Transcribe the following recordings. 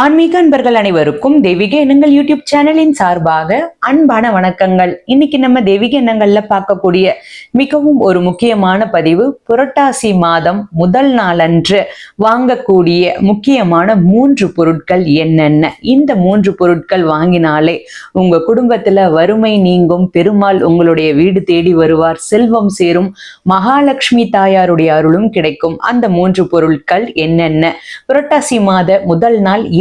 ஆன்மீக அன்பர்கள் அனைவருக்கும் தெய்வீக எண்ணங்கள் யூடியூப் சேனலின் சார்பாக அன்பான வணக்கங்கள். இன்னைக்கு நம்ம தெய்வீக எண்ணங்கள்ல பார்க்கக்கூடிய மிகவும் ஒரு முக்கியமான பதிவு புரட்டாசி மாதம் முதல் நாளன்று வாங்கக்கூடிய முக்கியமான மூன்று பொருட்கள் என்னென்ன? இந்த மூன்று பொருட்கள் வாங்கினாலே உங்க குடும்பத்துல வறுமை நீங்கும் பெருமாள் உங்களுடைய வீடு தேடி வருவார் செல்வம் சேரும் மகாலட்சுமி தாயாருடைய அருளும் கிடைக்கும். அந்த மூன்று பொருட்கள் என்னென்ன? புரட்டாசி மாத முதல் நாள்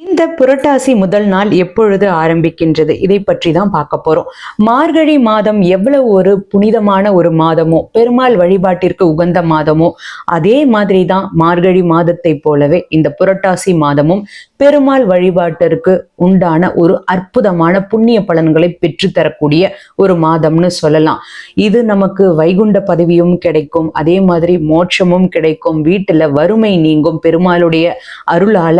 இந்த புரட்டாசி முதல் நாள் எப்பொழுது ஆரம்பிக்கின்றது? இதை பற்றி தான் பார்க்க போறோம். மார்கழி மாதம் எவ்வளவு ஒரு புனிதமான ஒரு மாதமோ பெருமாள் வழிபாட்டிற்கு உகந்த மாதமோ அதே மாதிரி தான் மார்கழி மாதத்தை போலவே இந்த புரட்டாசி மாதமும் பெருமாள் வழிபாட்டிற்கு உண்டான ஒரு அற்புதமான புண்ணிய பலன்களை பெற்று தரக்கூடிய ஒரு மாதம்னு சொல்லலாம். இது நமக்கு வைகுண்ட பதவியும் கிடைக்கும். அதே மாதிரி மோட்சமும் கிடைக்கும். வீட்டுல வறுமை நீங்கும் பெருமாளுடைய அருளால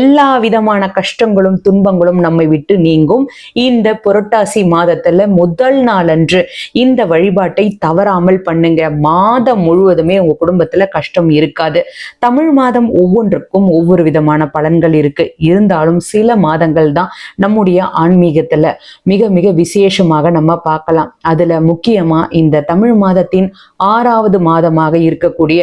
எல்லா விதமான விதமான கஷ்டங்களும் துன்பங்களும் நம்மை விட்டு நீங்கும். இந்த புரட்டாசி மாதத்துல முதல் நாள் அன்று இந்த வழிபாட்டை தவறாமல் பண்ணுங்க. மாதம் முழுவதுமே உங்க குடும்பத்துல கஷ்டம் இருக்காது. தமிழ் மாதம் ஒவ்வொன்றுக்கும் ஒவ்வொரு விதமான பலன்கள் இருக்கு. இருந்தாலும் சில மாதங்கள் தான் நம்முடைய ஆன்மீகத்துல மிக மிக விசேஷமாக நம்ம பார்க்கலாம். அதுல முக்கியமா இந்த தமிழ் மாதத்தின் ஆறாவது மாதமாக இருக்கக்கூடிய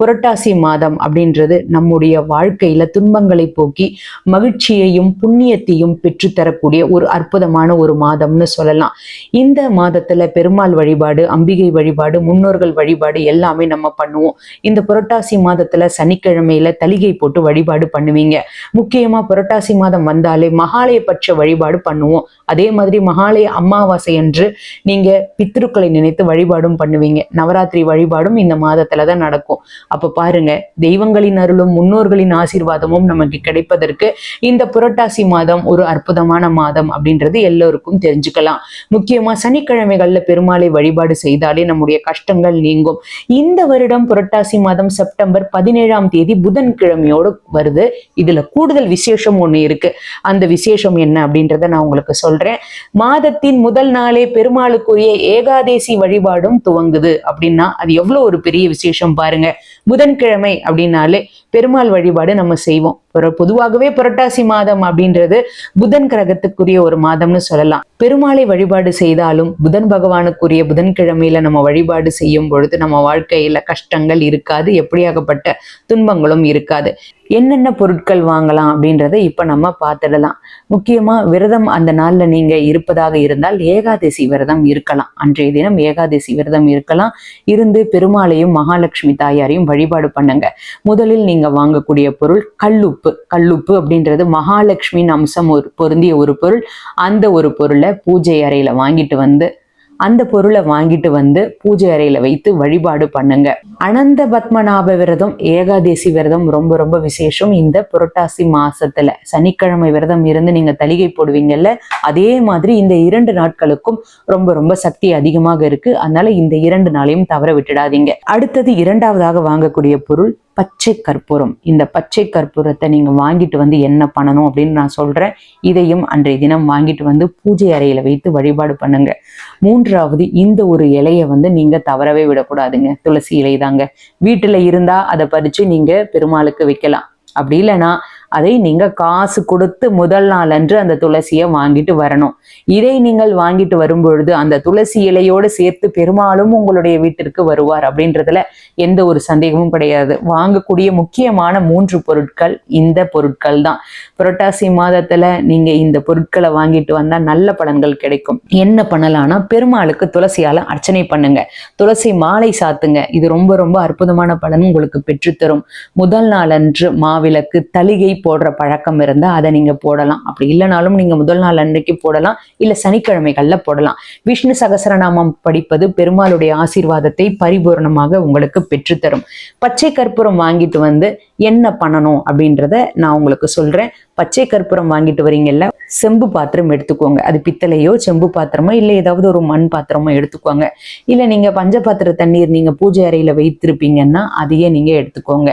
புரட்டாசி மாதம் அப்படின்றது நம்முடைய வாழ்க்கையில துன்பங்களை போக்கி மகிழ்ச்சியையும் புண்ணியத்தையும் பெற்றுத்தரக்கூடிய ஒரு அற்புதமான ஒரு மாதம்னு சொல்லலாம். இந்த மாதத்துல பெருமாள் வழிபாடு அம்பிகை வழிபாடு முன்னோர்கள் வழிபாடு எல்லாமே நம்ம பண்ணுவோம். இந்த புரட்டாசி மாதத்துல சனிக்கிழமையில தலிகை போட்டு வழிபாடு பண்ணுவீங்க. முக்கியமா புரட்டாசி மாதம் வந்தாலே மகாலய பட்ச வழிபாடு பண்ணுவோம். அதே மாதிரி மகாலய அமாவாசை என்று நீங்க பித்ருக்களை நினைத்து வழிபாடும் பண்ணுவீங்க. நவராத்திரி வழிபாடும் இந்த மாதத்துல தான் நடக்கும். அப்ப பாருங்க தெய்வங்களின் அருளும் முன்னோர்களின் ஆசீர்வாதமும் நமக்கு கிடைப்பதற்கு இந்த புரட்டாசி மாதம் ஒரு அற்புதமான மாதம் அப்படின்றது எல்லோருக்கும் தெரிஞ்சுக்கலாம். முக்கியமா சனிக்கிழமைகள்ல பெருமாளை வழிபாடு செய்தாலே நம்முடைய கஷ்டங்கள் நீங்கும். இந்த வருடம் புரட்டாசி மாதம் செப்டம்பர் பதினேழாம் தேதி புதன்கிழமையோடு வருது. இதுல கூடுதல் விசேஷம் ஒண்ணு இருக்கு. அந்த விசேஷம் என்ன அப்படின்றத நான் உங்களுக்கு சொல்றேன். மாதத்தின் முதல் நாளே பெருமாளுக்குரிய ஏகாதேசி வழிபாடும் துவங்குது அப்படின்னா அது எவ்வளவு ஒரு பெரிய விசேஷம் பாருங்க. புதன்கிழமை அப்படின்னாலே பெருமாள் வழிபாடு நம்ம செய்வோம். பொதுவாகவே புரட்டாசி மாதம் அப்படின்றது புதன் கிரகத்துக்குரிய ஒரு மாதம்னு சொல்லலாம். பெருமாளை வழிபாடு செய்தாலும் புதன் பகவானுக்குரிய புதன்கிழமையில நம்ம வழிபாடு செய்யும் பொழுது நம்ம வாழ்க்கையில கஷ்டங்கள் இருக்காது எப்படியாகப்பட்ட துன்பங்களும் இருக்காது. என்னென்ன பொருட்கள் வாங்கலாம் அப்படின்றத இப்ப நம்ம பார்த்துடலாம். முக்கியமா விரதம் அந்த நாள்ல நீங்க இருப்பதாக இருந்தால் ஏகாதசி விரதம் இருக்கலாம். அன்றைய தினம் ஏகாதசி விரதம் இருக்கலாம். இருந்து பெருமாளையும் மகாலட்சுமி தாயாரையும் வழிபாடு பண்ணுங்க. முதலில் நீங்க வாங்கக்கூடிய பொருள் கல்லுப்பு கல்லுப்பு அப்படின்றது மகாலட்சுமியின் அம்சம் ஒரு பொருந்திய ஒரு பொருள். அந்த ஒரு பொருளை பூஜை அறையில வாங்கிட்டு வந்து அந்த பொருளை வாங்கிட்டு வந்து பூஜை அறையில வைத்து வழிபாடு பண்ணுங்க. அனந்த பத்மநாப விரதம் ஏகாதேசி விரதம் ரொம்ப ரொம்ப விசேஷம். இந்த புரட்டாசி மாசத்துல சனிக்கிழமை விரதம் இருந்து நீங்க தலிகை போடுவீங்கல்ல அதே மாதிரி இந்த இரண்டு நாட்களுக்கும் ரொம்ப ரொம்ப சக்தி அதிகமாக இருக்கு. அதனால இந்த இரண்டு நாளையும் தவற விட்டுடாதீங்க. அடுத்தது இரண்டாவதாக வாங்கக்கூடிய பொருள் பச்சை கற்பூரம். இந்த பச்சை கற்பூரத்தை நீங்க வாங்கிட்டு வந்து என்ன பண்ணணும் அப்படின்னு நான் சொல்றேன். இதையும் அன்றைய தினம் வாங்கிட்டு வந்து பூஜை அறையில வைத்து வழிபாடு பண்ணுங்க. மூன்றாவது இந்த ஒரு இலையை வந்து நீங்க தவறவே விடக்கூடாதுங்க. துளசி இலை தாங்க. வீட்டுல இருந்தா அதை பறிச்சு நீங்க பெருமாளுக்கு வைக்கலாம். அப்படி இல்லைன்னா அதை நீங்கள் காசு கொடுத்து முதல் நாள் அன்று அந்த துளசியை வாங்கிட்டு வரணும். இதை நீங்கள் வாங்கிட்டு வரும்பொழுது அந்த துளசி இலையோடு சேர்த்து பெருமாளும் உங்களுடைய வீட்டிற்கு வருவார் அப்படின்றதுல எந்த ஒரு சந்தேகமும் கிடையாது. வாங்கக்கூடிய முக்கியமான மூன்று பொருட்கள் இந்த பொருட்கள் தான். புரட்டாசி மாதத்துல நீங்க இந்த பொருட்களை வாங்கிட்டு வந்தா நல்ல பலன்கள் கிடைக்கும். என்ன பண்ணலாம்னா பெருமாளுக்கு துளசியால அர்ச்சனை பண்ணுங்க. துளசி மாலை சாத்துங்க. இது ரொம்ப ரொம்ப அற்புதமான பலன் உங்களுக்கு பெற்றுத்தரும். முதல் நாள் அன்று மாவிளக்கு தலிகை போடுற பழக்கம் இருந்தால் அதை நீங்கள் போடலாம். அப்படி இல்லைனாலும் நீங்கள் முதல் நாள் அன்னைக்கு போடலாம். இல்லை சனிக்கிழமைகளில் போடலாம். விஷ்ணு சகசரநாமம் படிப்பது பெருமாளுடைய ஆசீர்வாதத்தை பரிபூரணமாக உங்களுக்கு பெற்றுத்தரும். பச்சை கற்பூரம் வாங்கிட்டு வந்து என்ன பண்ணணும் அப்படின்றத நான் உங்களுக்கு சொல்கிறேன் பச்சை கற்பூரம் வாங்கிட்டு வரீங்கல்ல செம்பு பாத்திரம் எடுத்துக்கோங்க. அது பித்தளையோ செம்பு பாத்திரமோ இல்லை ஏதாவது ஒரு மண் பாத்திரமோ எடுத்துக்கோங்க. இல்லை நீங்கள் பஞ்சபாத்திர தண்ணீர் நீங்கள் பூஜை அறையில் வைத்திருப்பீங்கன்னா அதையே நீங்கள் எடுத்துக்கோங்க.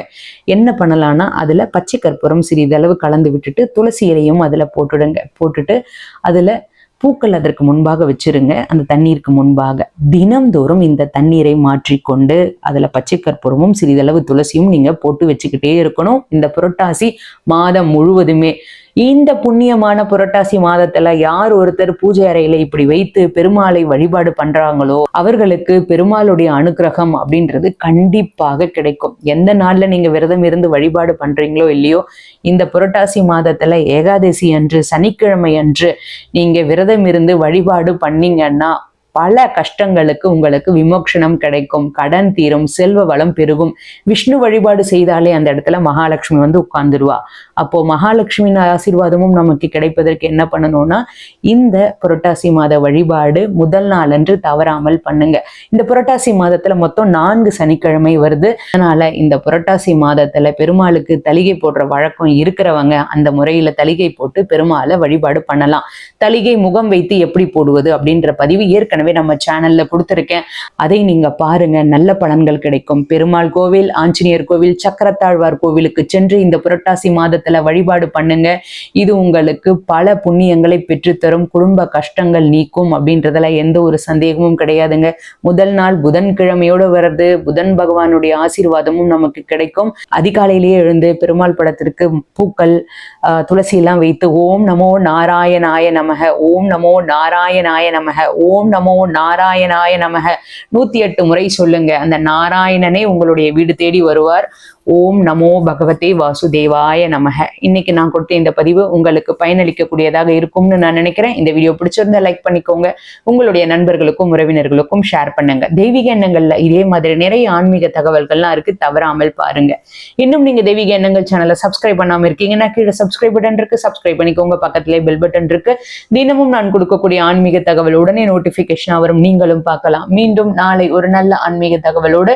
என்ன பண்ணலாம்னா அதில் பச்சை கற்பூரம் சிறிதளவு கலந்து விட்டுட்டு துளசி இலையும் அதில் போட்டுடுங்க. போட்டுட்டு அதில் பூக்கள் அதற்கு முன்பாக வச்சிருங்க. அந்த தண்ணீருக்கு முன்பாக தினம்தோறும் இந்த தண்ணீரை மாற்றிக்கொண்டு அதில் பச்சை கற்பூரமும் சிறிதளவு துளசியும் நீங்கள் போட்டு வச்சுக்கிட்டே இருக்கணும். இந்த புரட்டாசி மாதம் முழுவதுமே இந்த புண்ணியமான புரட்டாசி மாதத்துல யார் ஒருத்தர் பூஜை அறையில இப்படி வைத்து பெருமாளை வழிபாடு பண்றாங்களோ அவர்களுக்கு பெருமாளுடைய அனுக்கிரகம் அப்படின்றது கண்டிப்பாக கிடைக்கும். எந்த நாள்ல நீங்க விரதம் இருந்து வழிபாடு பண்றீங்களோ இல்லையோ இந்த புரட்டாசி மாதத்துல ஏகாதசி அன்று சனிக்கிழமை அன்று நீங்க விரதம் இருந்து வழிபாடு பண்ணீங்கன்னா பல கஷ்டங்களுக்கு உங்களுக்கு விமோக்ஷனம் கிடைக்கும் கடன் தீரும் செல்வ வளம் பெருகும். விஷ்ணு வழிபாடு செய்தாலே அந்த இடத்துல மகாலட்சுமி வந்து உட்கார்ந்துருவா. அப்போ மகாலட்சுமியின் ஆசீர்வாதமும் நமக்கு கிடைப்பதற்கு என்ன பண்ணணும்னா இந்த புரட்டாசி மாத வழிபாடு முதல் நாள் அன்று தவறாமல் பண்ணுங்க. இந்த புரட்டாசி மாதத்துல மொத்தம் நான்கு சனிக்கிழமை வருது. அதனால இந்த புரட்டாசி மாதத்துல பெருமாளுக்கு தலிகை போடுற வழக்கம் இருக்கிறவங்க அந்த முறையில தலிகை போட்டு பெருமாளை வழிபாடு பண்ணலாம். தலிகை முகம் வைத்து எப்படி போடுவது அப்படின்ற பதிவு ஏற்கனவே ஏற்கனவே நம்ம சேனல்ல கொடுத்துருக்கேன். அதை நீங்க பாருங்க. நல்ல பலன்கள் கிடைக்கும். பெருமாள் கோவில் ஆஞ்சநேயர் கோவில் சக்கரத்தாழ்வார் கோவிலுக்கு சென்று இந்த புரட்டாசி மாதத்துல வழிபாடு பண்ணுங்க. இது உங்களுக்கு பல புண்ணியங்களை பெற்றுத்தரும். குடும்ப கஷ்டங்கள் நீக்கும் அப்படின்றதுல எந்த ஒரு சந்தேகமும் கிடையாதுங்க. முதல் நாள் புதன்கிழமையோடு வர்றது புதன் பகவானுடைய ஆசீர்வாதமும் நமக்கு கிடைக்கும். அதிகாலையிலேயே எழுந்து பெருமாள் படத்திற்கு பூக்கள் துளசி எல்லாம் வைத்து ஓம் நமோ நாராயணாய நமக ஓம் நமோ நாராயணாய நமக ஓம் நமோ நாராயணாய நமக. நூத்தி எட்டு முறை சொல்லுங்க. அந்த நாராயணனே உங்களுடைய வீடு தேடி வருவார். ஓம் நமோ பகவதே வாசுதேவாய நமக. இன்னைக்கு நான் கொடுத்த இந்த பதிவு உங்களுக்கு பயனளிக்கக்கூடியதாக இருக்கும்னு நான் நினைக்கிறேன். இந்த வீடியோ பிடிச்சிருந்தா லைக் பண்ணிக்கோங்க. உங்களுடைய நண்பர்களுக்கும் உறவினர்களுக்கும் ஷேர் பண்ணுங்க. தெய்வீக எண்ணங்கள்ல இதே மாதிரி நிறைய ஆன்மீக தகவல்கள்லாம் இருக்கு. தவறாமல் பாருங்க. இன்னும் நீங்க தெய்வீக எண்ணங்கள் சேனலை சப்ஸ்கிரைப் பண்ணாம இருக்கீங்கன்னா கீழே சப்ஸ்கிரைப் பட்டன் இருக்கு. சப்ஸ்கிரைப் பண்ணிக்கோங்க. பக்கத்திலே பெல் பட்டன் இருக்கு. தினமும் நான் கொடுக்கக்கூடிய ஆன்மீக தகவல் உடனே நோட்டிபிகேஷன் வரும். நீங்களும் பார்க்கலாம். மீண்டும் நாளை ஒரு நல்ல ஆன்மீக தகவலோடு